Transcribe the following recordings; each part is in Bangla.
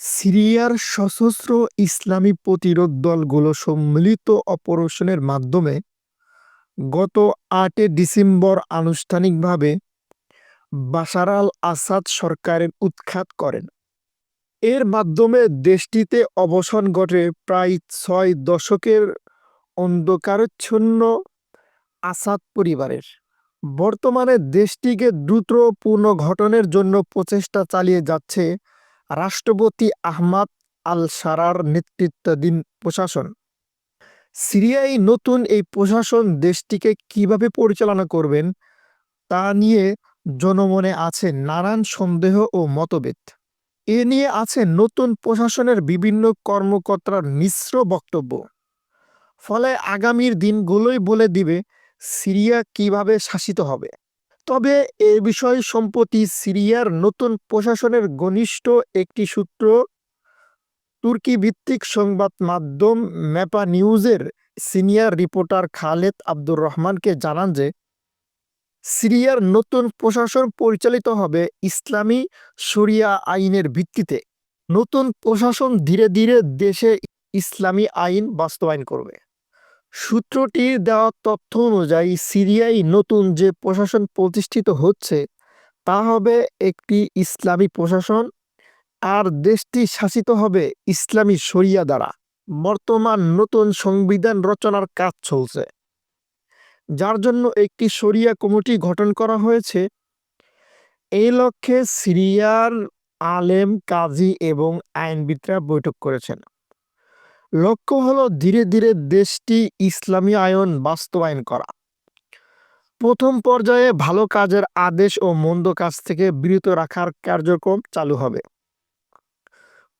সিরিয়ার সশস্ত্র ইসলামী প্রতিরোধ দলগুলো সম্মিলিত অপারেশনের মাধ্যমে গত আটে ডিসেম্বর আনুষ্ঠানিকভাবে বাশার আল আসাদ সরকারের উৎখাত করেন। এর মাধ্যমে দেশটিতে অবসান ঘটে প্রায় ছয় দশকের অন্ধকারচ্ছন্ন আসাদ পরিবারের। বর্তমানে দেশটিকে দ্রুত পুনর্গঠনের জন্য প্রচেষ্টা চালিয়ে যাচ্ছে রাষ্ট্রপতি আহমাদ আল সারার নেতৃত্বাধীন প্রশাসন। সিরিয়ায় নতুন এই প্রশাসন দেশটিকে কীভাবে পরিচালনা করবেন তা নিয়ে জনমনে আছে নানান সন্দেহ ও মতভেদ। এ নিয়ে আছে নতুন প্রশাসনের বিভিন্ন কর্মকর্তার মিশ্র বক্তব্য। ফলে আগামীর দিনগুলোই বলে দিবে সিরিয়া কীভাবে শাসিত হবে। তবে এ বিষয়ে সম্প্রতি সিরিয়ার নতুন প্রশাসনের ঘনিষ্ঠ একটি সূত্র তুর্কি ভিত্তিক সংবাদ মাধ্যম ম্যাপা নিউজের সিনিয়র রিপোর্টার খালেদ আব্দুর রহমানকে জানান যে, সিরিয়ার নতুন প্রশাসন পরিচালিত হবে ইসলামী শরিয়া আইনের ভিত্তিতে। নতুন প্রশাসন ধীরে ধীরে দেশে ইসলামী আইন বাস্তবায়ন করবে। সূত্রটির দেওয়া তথ্য অনুযায়ী সিরিয়ায় নতুন যে প্রশাসন প্রতিষ্ঠিত হচ্ছে, তা হবে একটি ইসলামী প্রশাসন, আর দেশটি শাসিত হবে ইসলামী শরিয়া দ্বারা। বর্তমান নতুন সংবিধান রচনার কাজ চলছে। যার জন্য একটি শরিয়া কমিটি গঠন করা হয়েছে। এই লক্ষ্যে সিরিয়ার আলেম, কাজী এবং আইনবিদরা বৈঠক করেছেন। লক্ষ্য হলো ধীরে ধীরে দেশটি ইসলামী আয়ন বাস্তবায়ন করা। প্রথম পর্যায়ে ভালো কাজের আদেশ ও মন্দ কাজ থেকে বিরত রাখার কার্যক্রম চালু হবে।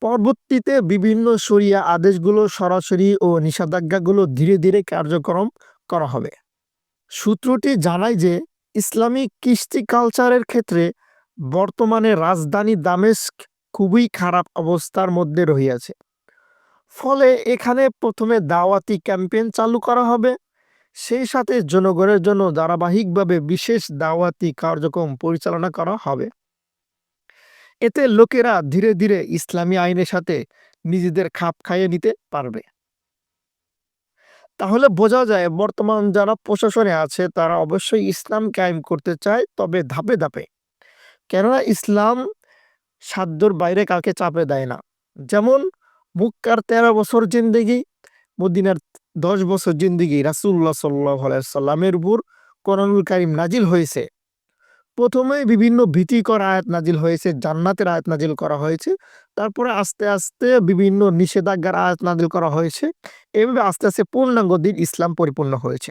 পরবর্তীতে বিভিন্ন সরিয়া আদেশগুলো সরাসরি ও নিষেধাজ্ঞাগুলো ধীরে ধীরে কার্যক্রম করা হবে। সূত্রটি জানায় যে ইসলামিক কৃষ্টি কালচারের ক্ষেত্রে বর্তমানে রাজধানী দামেস্ক খুবই খারাপ অবস্থার মধ্যে রহিয়াছে। ফলে এখানে প্রথমে দাওয়াতি ক্যাম্পেইন চালু করা হবে। সেই সাথে জনগণের জন্য ধারাবাহিকভাবে বিশেষ দাওয়াতি কার্যক্রম পরিচালনা করা হবে। এতে লোকেরা ধীরে ধীরে ইসলামী আইনের সাথে নিজেদের খাপ খাইয়ে নিতে পারবে। তাহলে বোঝা যায় বর্তমান যারা প্রশাসনে আছে তারা অবশ্যই ইসলাম কায়েম করতে চায় তবে ধাপে ধাপে। কেননা ইসলাম সাধ্যর বাইরে কাউকে চাপে দেয় না। যেমন মুক্কার তেরো বছর জিন্দিগি, মদিনার দশ বছর জিন্দিগি রাসুল্লাহ সাল্লাহ সাল্লামের উপর করণুল কারিম নাজিল হয়েছে। প্রথমে বিভিন্ন ভীতিকর আয়াত নাজিল হয়েছে, জান্নাতের আয়াত নাজিল করা হয়েছে, তারপরে আস্তে আস্তে বিভিন্ন নিষেধাজ্ঞার আয়াত নাজিল করা হয়েছে, এভাবে আস্তে আস্তে পূর্ণাঙ্গ দিন ইসলাম পরিপূর্ণ হয়েছে।